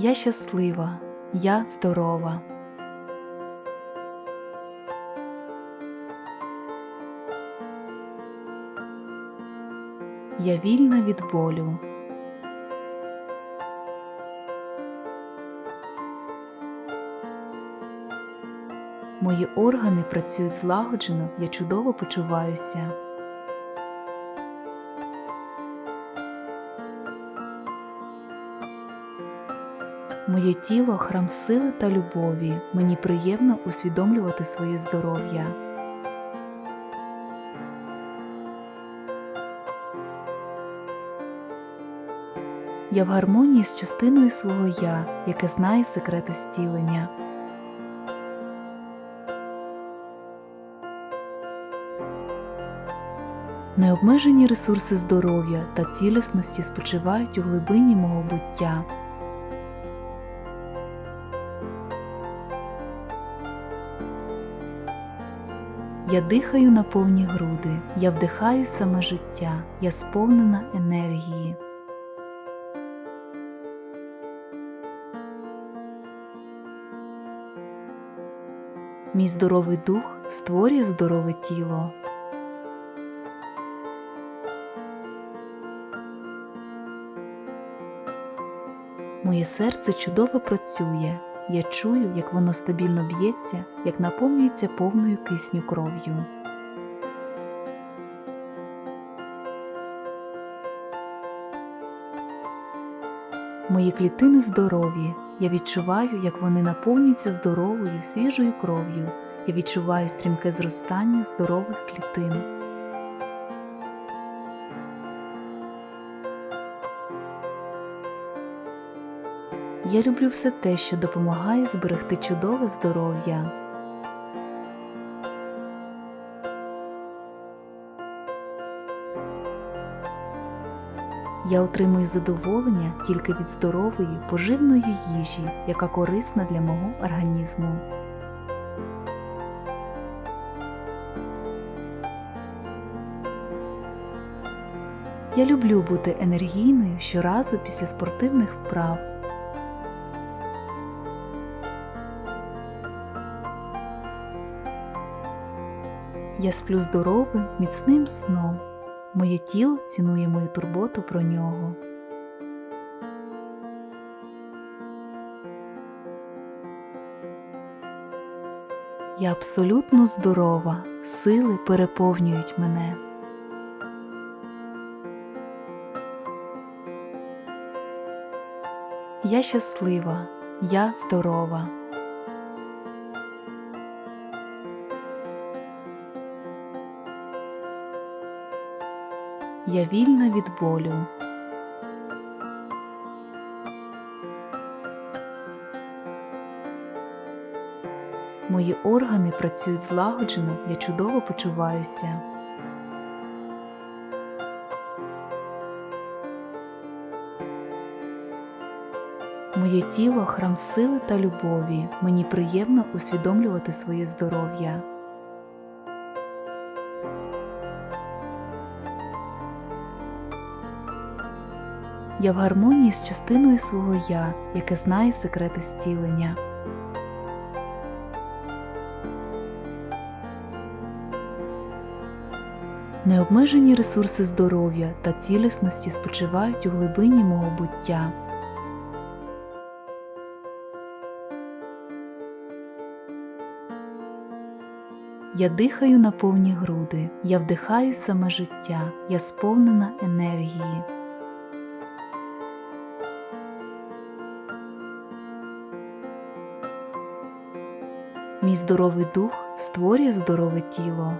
Я щаслива, я здорова. Я вільна від болю. Мої органи працюють злагоджено, я чудово почуваюся. Моє тіло храм сили та любові. Мені приємно усвідомлювати своє здоров'я. Я в гармонії з частиною свого я, яке знає секрети зцілення. Необмежені ресурси здоров'я та цілісності спочивають у глибині мого буття. Я дихаю на повні груди, я вдихаю саме життя, я сповнена енергії. Мій здоровий дух створює здорове тіло. Моє серце чудово працює. Я чую, як воно стабільно б'ється, як наповнюється повною кисню кров'ю. Мої клітини здорові. Я відчуваю, як вони наповнюються здоровою, свіжою кров'ю. Я відчуваю стрімке зростання здорових клітин. Я люблю все те, що допомагає зберегти чудове здоров'я. Я отримую задоволення тільки від здорової, поживної їжі, яка корисна для мого організму. Я люблю бути енергійною щоразу після спортивних вправ. Я сплю здоровим, міцним сном. Моє тіло цінує мою турботу про нього. Я абсолютно здорова, сили переповнюють мене. Я щаслива, я здорова. Я вільна від болю. Мої органи працюють злагоджено, я чудово почуваюся. Моє тіло храм сили та любові. Мені приємно усвідомлювати своє здоров'я. Я в гармонії з частиною свого я, яке знає секрети зцілення. Необмежені ресурси здоров'я та цілісності спочивають у глибині мого буття. Я дихаю на повні груди, я вдихаю саме життя, я сповнена енергії. Мій здоровий дух створює здорове тіло.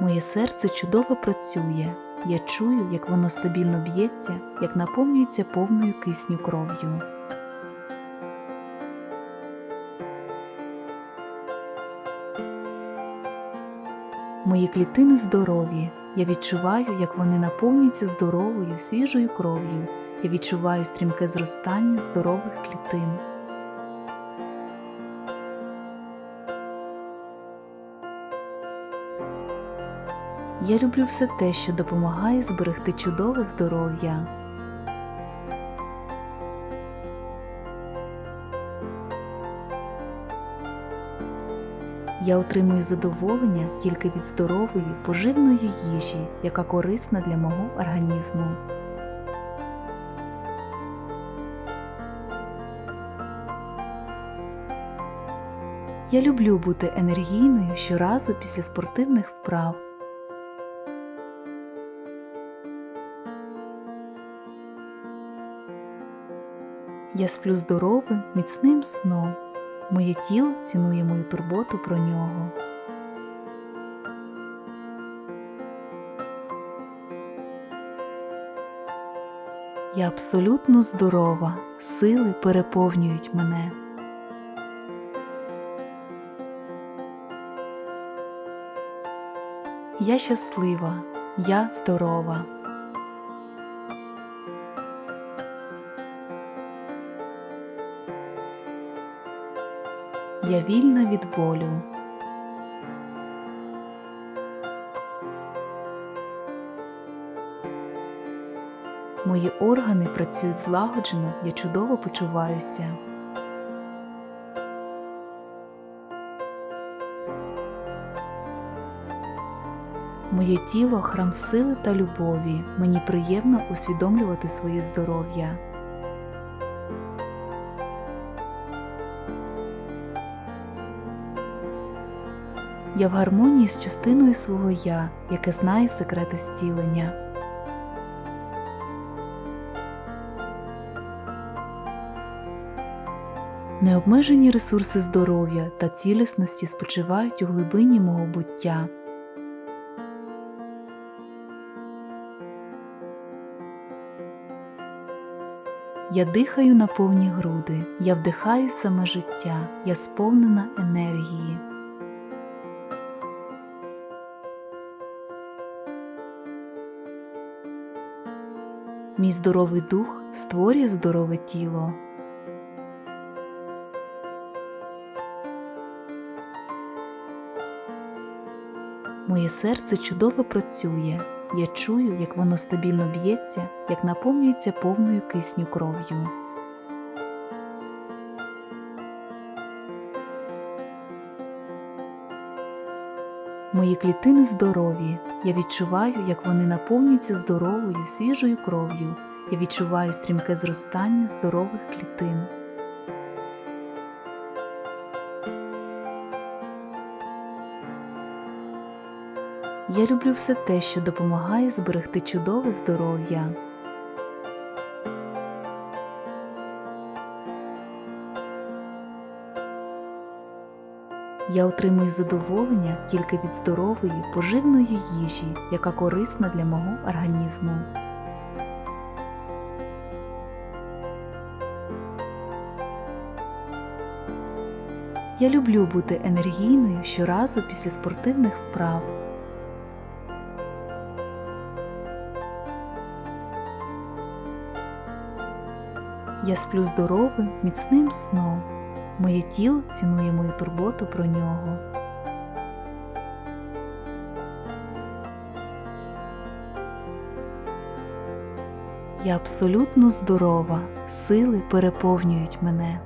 Моє серце чудово працює. Я чую, як воно стабільно б'ється, як наповнюється повною кисню кров'ю. Мої клітини здорові. Я відчуваю, як вони наповнюються здоровою, свіжою кров'ю. Я відчуваю стрімке зростання здорових клітин. Я люблю все те, що допомагає зберегти чудове здоров'я. Я отримую задоволення тільки від здорової, поживної їжі, яка корисна для мого організму. Я люблю бути енергійною щоразу після спортивних вправ. Я сплю здоровим, міцним сном. Моє тіло цінує мою турботу про нього. Я абсолютно здорова, сили переповнюють мене. Я щаслива, я здорова. Я вільна від болю. Мої органи працюють злагоджено, я чудово почуваюся. Моє тіло храм сили та любові. Мені приємно усвідомлювати своє здоров'я. Я в гармонії з частиною свого я, яке знає секрети зцілення. Необмежені ресурси здоров'я та цілісності спочивають у глибині мого буття. Я дихаю на повні груди, я вдихаю саме життя, я сповнена енергії. Мій здоровий дух створює здорове тіло. Моє серце чудово працює. Я чую, як воно стабільно б'ється, як наповнюється повною кисню кров'ю. Мої клітини здорові. Я відчуваю, як вони наповнюються здоровою, свіжою кров'ю. Я відчуваю стрімке зростання здорових клітин. Я люблю все те, що допомагає зберегти чудове здоров'я. Я отримую задоволення тільки від здорової, поживної їжі, яка корисна для мого організму. Я люблю бути енергійною щоразу після спортивних вправ. Я сплю здоровим, міцним сном. Моє тіло цінує мою турботу про нього. Я абсолютно здорова, сили переповнюють мене.